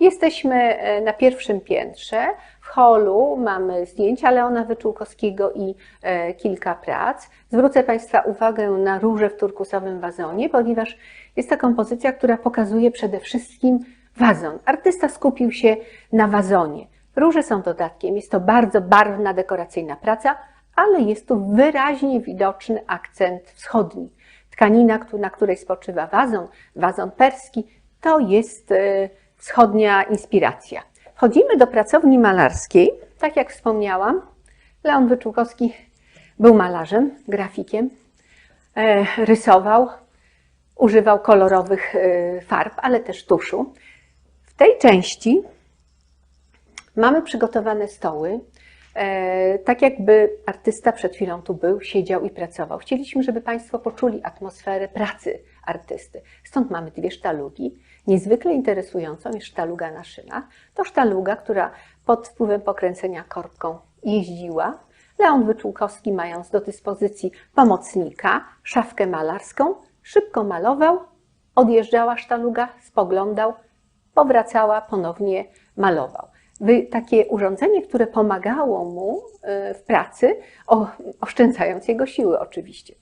Jesteśmy e, na pierwszym piętrze. W holu mamy zdjęcia Leona Wyczółkowskiego i e, kilka prac. Zwrócę Państwa uwagę na róże w turkusowym wazonie, ponieważ jest to kompozycja, która pokazuje przede wszystkim wazon. Artysta skupił się na wazonie. Róże są dodatkiem, jest to bardzo barwna, dekoracyjna praca, ale jest tu wyraźnie widoczny akcent wschodni. Tkanina, na której spoczywa wazon, wazon perski, to jest e, wschodnia inspiracja. Wchodzimy do pracowni malarskiej. Tak jak wspomniałam, Leon Wyczółkowski był malarzem, grafikiem, e, rysował, używał kolorowych e, farb, ale też tuszu. W tej części mamy przygotowane stoły, e, tak jakby artysta przed chwilą tu był, siedział i pracował. Chcieliśmy, żeby Państwo poczuli atmosferę pracy artysty. Stąd mamy dwie sztalugi. Niezwykle interesującą jest sztaluga na szynach. To sztaluga, która pod wpływem pokręcenia korbką jeździła. Leon Wyczółkowski, mając do dyspozycji pomocnika, szafkę malarską, szybko malował, odjeżdżała sztaluga, spoglądał, powracała, ponownie malował. Takie urządzenie, które pomagało mu y, w pracy, oszczędzając jego siły oczywiście.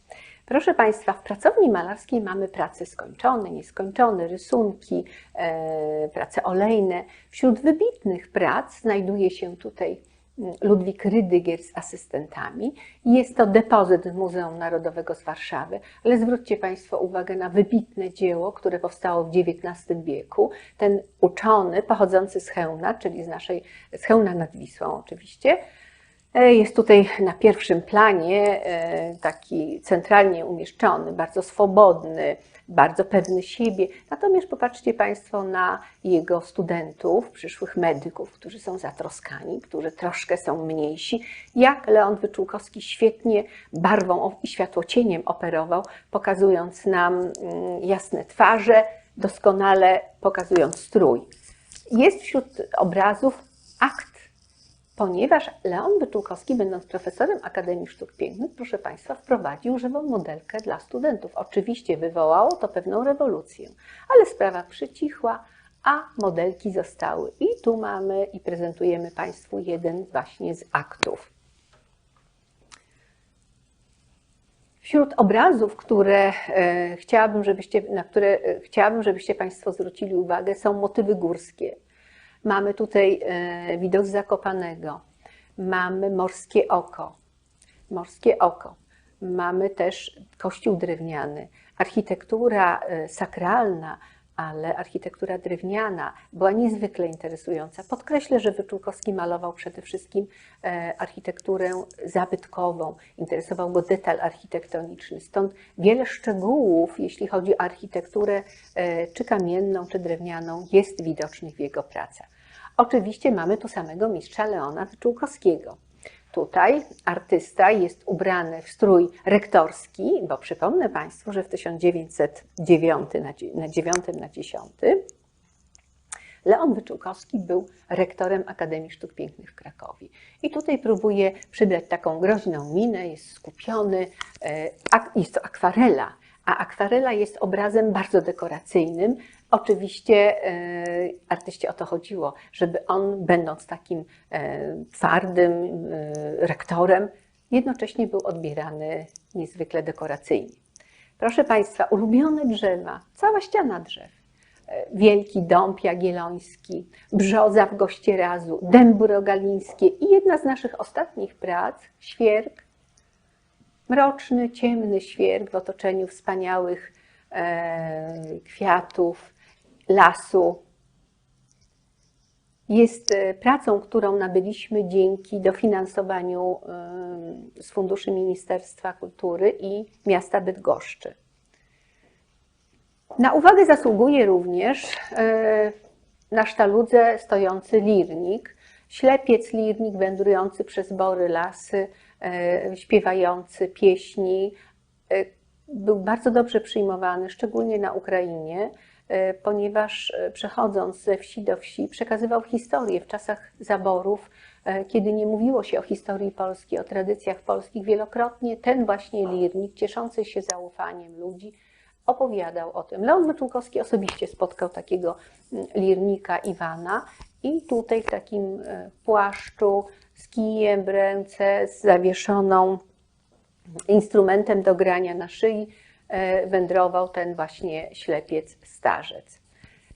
Proszę Państwa, w pracowni malarskiej mamy prace skończone, nieskończone, rysunki, e, prace olejne. Wśród wybitnych prac znajduje się tutaj mm, Ludwik Rydygier z asystentami. Jest to depozyt Muzeum Narodowego z Warszawy, ale zwróćcie Państwo uwagę na wybitne dzieło, które powstało w XIX wieku. Ten uczony pochodzący z Chełna, czyli z naszej, z Chełna nad Wisłą oczywiście, jest tutaj na pierwszym planie e, taki centralnie umieszczony, bardzo swobodny, bardzo pewny siebie. Natomiast popatrzcie Państwo na jego studentów, przyszłych medyków, którzy są zatroskani, którzy troszkę są mniejsi. Jak Leon Wyczółkowski świetnie barwą i światłocieniem operował, pokazując nam mm, jasne twarze, doskonale pokazując strój. Jest wśród obrazów akt ponieważ Leon Wyczółkowski, będąc profesorem Akademii Sztuk Pięknych, proszę Państwa, wprowadził żywą modelkę dla studentów. Oczywiście wywołało to pewną rewolucję, ale sprawa przycichła, a modelki zostały. I tu mamy i prezentujemy Państwu jeden właśnie z aktów. Wśród obrazów, które e, chciałabym, żebyście, na które e, chciałabym, żebyście Państwo zwrócili uwagę, są motywy górskie. Mamy tutaj e, widok Zakopanego, mamy Morskie Oko, Morskie Oko, mamy też kościół drewniany, architektura e, sakralna, ale architektura drewniana była niezwykle interesująca. Podkreślę, że Wyczółkowski malował przede wszystkim e, architekturę zabytkową, interesował go detal architektoniczny. Stąd wiele szczegółów, jeśli chodzi o architekturę czy kamienną, czy drewnianą, jest widocznych w jego pracach. Oczywiście mamy tu samego mistrza Leona Wyczółkowskiego. Tutaj artysta jest ubrany w strój rektorski, bo przypomnę Państwu, że w 1909 na 9 na 10 Leon Wyczółkowski był rektorem Akademii Sztuk Pięknych w Krakowie. I tutaj próbuje przybrać taką groźną minę, jest skupiony, e, jest to akwarela, a akwarela jest obrazem bardzo dekoracyjnym, Oczywiście e, artyście o to chodziło, żeby on, będąc takim e, twardym e, rektorem, jednocześnie był odbierany niezwykle dekoracyjnie. Proszę Państwa, ulubione drzewa, cała ściana drzew. Wielki Dąb Jagielloński, Brzoza w Gościerazu, Dęby Rogalińskie i jedna z naszych ostatnich prac, Świerk. Mroczny, ciemny świerk w otoczeniu wspaniałych kwiatów, lasu. Jest e, pracą, którą nabyliśmy dzięki dofinansowaniu e, z funduszy Ministerstwa Kultury i miasta Bydgoszczy. Na uwagę zasługuje również e, na sztaludze stojący lirnik, ślepiec lirnik wędrujący przez bory, lasy, śpiewający pieśni. Był bardzo dobrze przyjmowany, szczególnie na Ukrainie. E, ponieważ e, przechodząc ze wsi do wsi, przekazywał historię w czasach zaborów, e, kiedy nie mówiło się o historii Polski, o tradycjach polskich, wielokrotnie ten właśnie lirnik, cieszący się zaufaniem ludzi, opowiadał o tym. Leon Wyczółkowski osobiście spotkał takiego mm, lirnika Iwana i tutaj w takim płaszczu z kijem w ręce, z zawieszoną instrumentem do grania na szyi e, wędrował ten właśnie ślepiec starzec.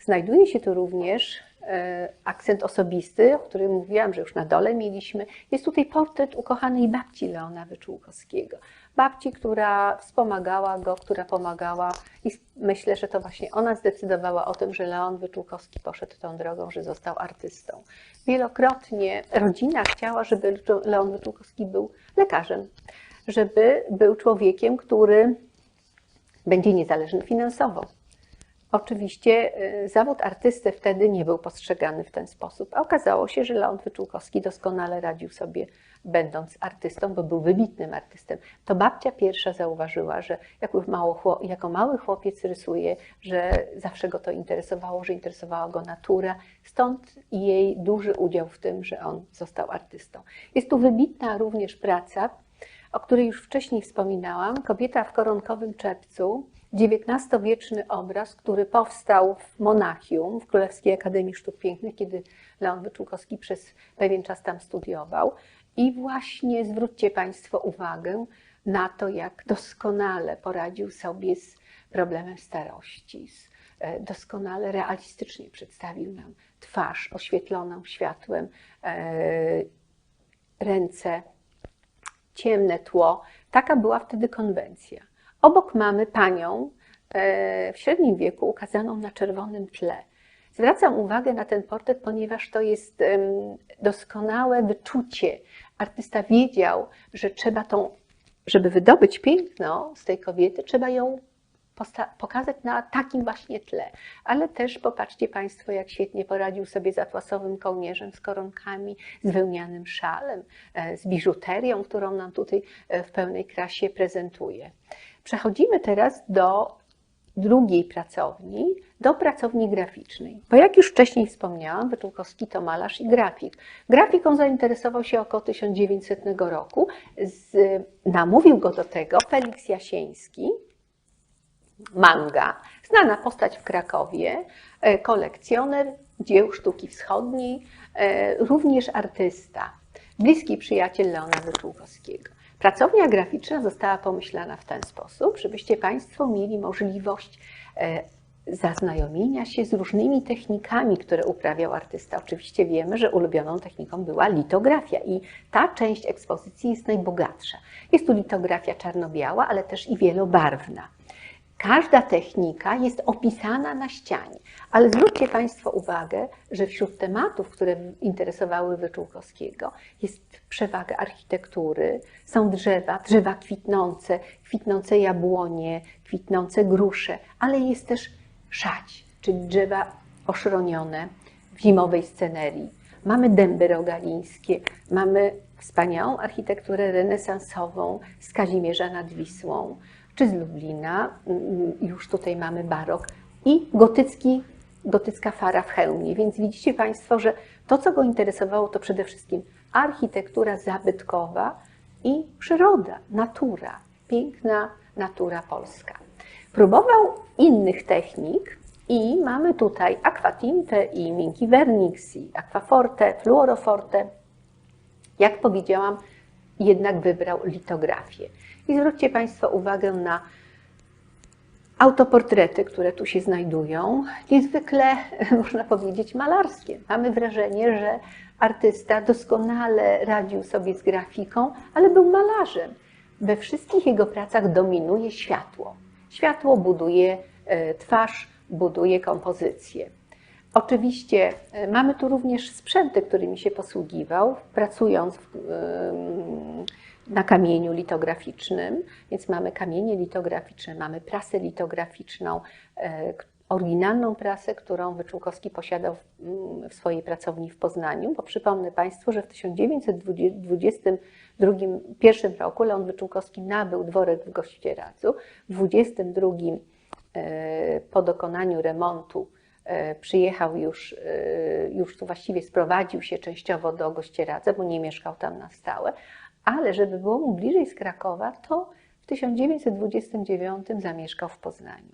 Znajduje się tu również e, akcent osobisty, o którym mówiłam, że już na dole mieliśmy. Jest tutaj portret ukochanej babci Leona Wyczółkowskiego. Babci, która wspomagała go, która pomagała i myślę, że to właśnie ona zdecydowała o tym, że Leon Wyczółkowski poszedł tą drogą, że został artystą. Wielokrotnie rodzina chciała, żeby Leon Wyczółkowski był lekarzem, żeby był człowiekiem, który będzie niezależny finansowo. Oczywiście y, zawód artysty wtedy nie był postrzegany w ten sposób, a okazało się, że Leon Wyczółkowski doskonale radził sobie będąc artystą, bo był wybitnym artystem. To babcia pierwsza zauważyła, że jako, mały chłopiec rysuje, że zawsze go to interesowało, że interesowała go natura, stąd jej duży udział w tym, że on został artystą. Jest tu wybitna również praca, o której już wcześniej wspominałam, Kobieta w koronkowym czepcu, XIX-wieczny obraz, który powstał w Monachium, w Królewskiej Akademii Sztuk Pięknych, kiedy Leon Wyczółkowski przez pewien czas tam studiował. I właśnie zwróćcie Państwo uwagę na to, jak doskonale poradził sobie z problemem starości. E, doskonale realistycznie przedstawił nam twarz oświetloną światłem, e, ręce, ciemne tło. Taka była wtedy konwencja. Obok mamy panią e, w średnim wieku ukazaną na czerwonym tle. Zwracam uwagę na ten portret, ponieważ to jest doskonałe wyczucie. Artysta wiedział, że trzeba tą, żeby wydobyć piękno z tej kobiety, trzeba ją pokazać na takim właśnie tle. Ale też popatrzcie Państwo, jak świetnie poradził sobie z atłasowym kołnierzem, z koronkami, z wełnianym szalem, e, z biżuterią, którą nam tutaj e, w pełnej krasie prezentuje. Przechodzimy teraz do drugiej pracowni, do pracowni graficznej. Bo jak już wcześniej wspomniałam, Wyczółkowski to malarz i grafik. Grafiką zainteresował się około 1900 roku. Z, namówił go do tego Felix Jasieński, manga, znana postać w Krakowie, e, kolekcjoner dzieł sztuki wschodniej, e, również artysta, bliski przyjaciel Leona Wyczółkowskiego. Pracownia graficzna została pomyślana w ten sposób, żebyście Państwo mieli możliwość e, zaznajomienia się z różnymi technikami, które uprawiał artysta. Oczywiście wiemy, że ulubioną techniką była litografia i ta część ekspozycji jest najbogatsza. Jest tu litografia czarno-biała, ale też i wielobarwna. Każda technika jest opisana na ścianie, ale zwróćcie Państwo uwagę, że wśród tematów, które interesowały Wyczółkowskiego, jest przewaga architektury, są drzewa, drzewa kwitnące, kwitnące jabłonie, kwitnące grusze, ale jest też szać, czyli drzewa oszronione w zimowej scenerii. Mamy dęby rogalińskie, mamy wspaniałą architekturę renesansową z Kazimierza nad Wisłą, czy z Lublina, mm, już tutaj mamy barok, i gotycki, gotycka fara w hełmie. Więc widzicie Państwo, że to, co go interesowało, to przede wszystkim architektura zabytkowa i przyroda, natura, piękna natura polska. Próbował innych technik i mamy tutaj aquatinte i miękki vernix, i aquaforte, fluoroforte. Jak powiedziałam, jednak wybrał litografię. I zwróćcie Państwo uwagę na autoportrety, które tu się znajdują, niezwykle, można powiedzieć, malarskie. Mamy wrażenie, że artysta doskonale radził sobie z grafiką, ale był malarzem. We wszystkich jego pracach dominuje światło. Światło buduje e, twarz, buduje kompozycję. Oczywiście e, mamy tu również sprzęty, którymi się posługiwał, pracując w, na kamieniu litograficznym, więc mamy kamienie litograficzne, mamy prasę litograficzną, e, oryginalną prasę, którą Wyczółkowski posiadał w, swojej pracowni w Poznaniu, bo przypomnę Państwu, że w 1921 roku Leon Wyczółkowski nabył dworek w Gościeradzu, w 22 e, po dokonaniu remontu przyjechał już, już tu właściwie sprowadził się częściowo do Gościeradza, bo nie mieszkał tam na stałe, ale żeby było mu bliżej z Krakowa, to w 1929 zamieszkał w Poznaniu.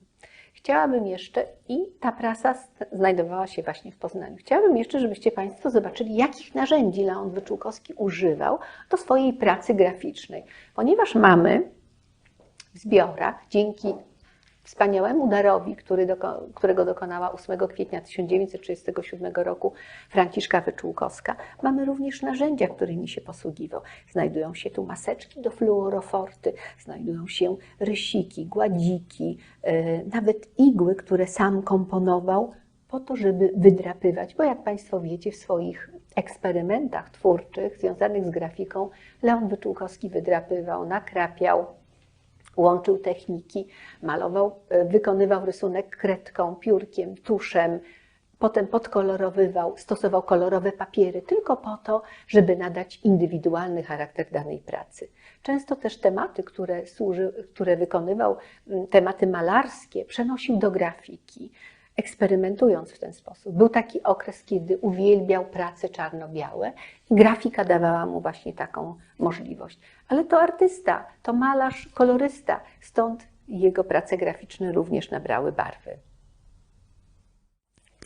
Chciałabym jeszcze, i ta prasa znajdowała się właśnie w Poznaniu, chciałabym jeszcze, żebyście Państwo zobaczyli, jakich narzędzi Leon Wyczółkowski używał do swojej pracy graficznej. Ponieważ mamy w zbiorach, dzięki wspaniałemu darowi, który doko, którego dokonała 8 kwietnia 1937 roku Franciszka Wyczółkowska, mamy również narzędzia, którymi się posługiwał. Znajdują się tu maseczki do fluoroforty, znajdują się rysiki, gładziki, e, nawet igły, które sam komponował po to, żeby wydrapywać, bo jak Państwo wiecie, w swoich eksperymentach twórczych związanych z grafiką Leon Wyczółkowski wydrapywał, nakrapiał, łączył techniki, malował, e, wykonywał rysunek kredką, piórkiem, tuszem, potem podkolorowywał, stosował kolorowe papiery tylko po to, żeby nadać indywidualny charakter danej pracy. Często też tematy, które, służy, które wykonywał, tematy malarskie, przenosił do grafiki, eksperymentując w ten sposób. Był taki okres, kiedy uwielbiał prace czarno-białe i grafika dawała mu właśnie taką możliwość. Ale to artysta, to malarz, kolorysta, stąd jego prace graficzne również nabrały barwy.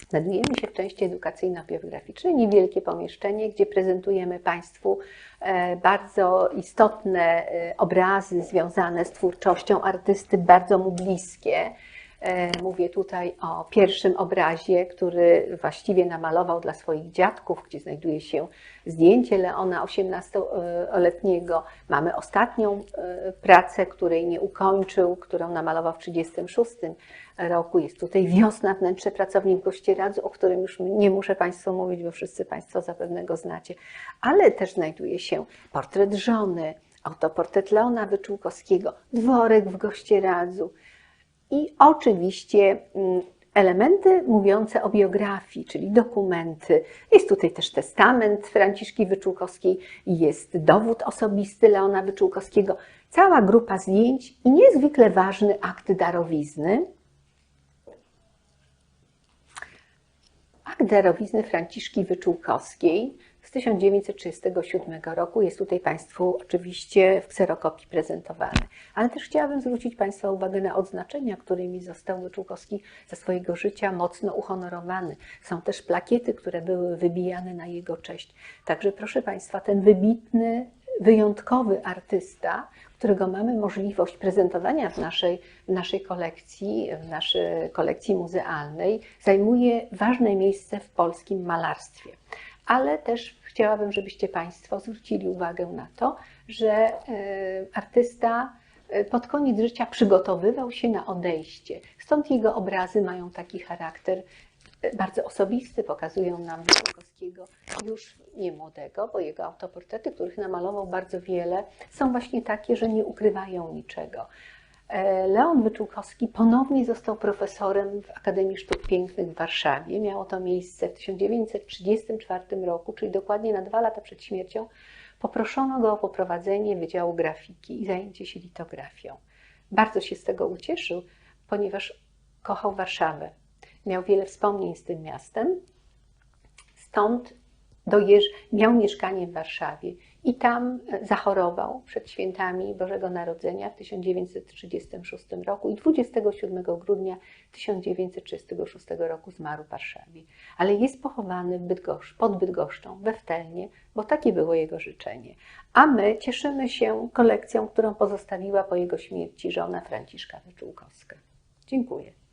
Znajdujemy się w części edukacyjno-biograficznej, niewielkie pomieszczenie, gdzie prezentujemy Państwu e, bardzo istotne e, obrazy związane z twórczością artysty, bardzo mu bliskie. E, Mówię tutaj o pierwszym obrazie, który właściwie namalował dla swoich dziadków, gdzie znajduje się zdjęcie Leona XVIII-letniego. Mamy ostatnią e, pracę, której nie ukończył, którą namalował w 1936 roku. Jest tutaj wiosna, wnętrze pracowni w Gościeradzu, o którym już nie muszę Państwu mówić, bo wszyscy Państwo zapewne go znacie. Ale też znajduje się portret żony, autoportret Leona Wyczółkowskiego, dworek w Gościeradzu. I oczywiście mm, elementy mówiące o biografii, czyli dokumenty. Jest tutaj też testament Franciszki Wyczółkowskiej, jest dowód osobisty Leona Wyczółkowskiego, cała grupa zdjęć i niezwykle ważny akt darowizny. Akt darowizny Franciszki Wyczółkowskiej z 1937 roku jest tutaj Państwu oczywiście w kserokopii prezentowany. Ale też chciałabym zwrócić Państwa uwagę na odznaczenia, którymi został Wyczółkowski za swojego życia mocno uhonorowany. Są też plakiety, które były wybijane na jego cześć. Także proszę Państwa, ten wybitny, wyjątkowy artysta, którego mamy możliwość prezentowania w naszej, w naszej kolekcji, w naszej kolekcji muzealnej, zajmuje ważne miejsce w polskim malarstwie. Ale też chciałabym, żebyście Państwo zwrócili uwagę na to, że e, artysta e, pod koniec życia przygotowywał się na odejście. Stąd jego obrazy mają taki charakter e, bardzo osobisty, pokazują nam Wyczółkowskiego już nie młodego, bo jego autoportrety, których namalował bardzo wiele, są właśnie takie, że nie ukrywają niczego. E, Leon Wyczółkowski ponownie został profesorem w Akademii Sztuk Pięknych w Warszawie. Miało to miejsce w 1934 roku, czyli dokładnie na dwa lata przed śmiercią. Poproszono go o poprowadzenie Wydziału Grafiki i zajęcie się litografią. Bardzo się z tego ucieszył, ponieważ kochał Warszawę. Miał wiele wspomnień z tym miastem. Stąd dojeżdż, miał mieszkanie w Warszawie i tam zachorował przed świętami Bożego Narodzenia w 1936 roku i 27 grudnia 1936 roku zmarł w Warszawie. Ale jest pochowany w Bydgoszcz, pod Bydgoszczą, we Wtelnie, bo takie było jego życzenie. A my cieszymy się kolekcją, którą pozostawiła po jego śmierci żona Franciszka Wyczółkowska. Dziękuję.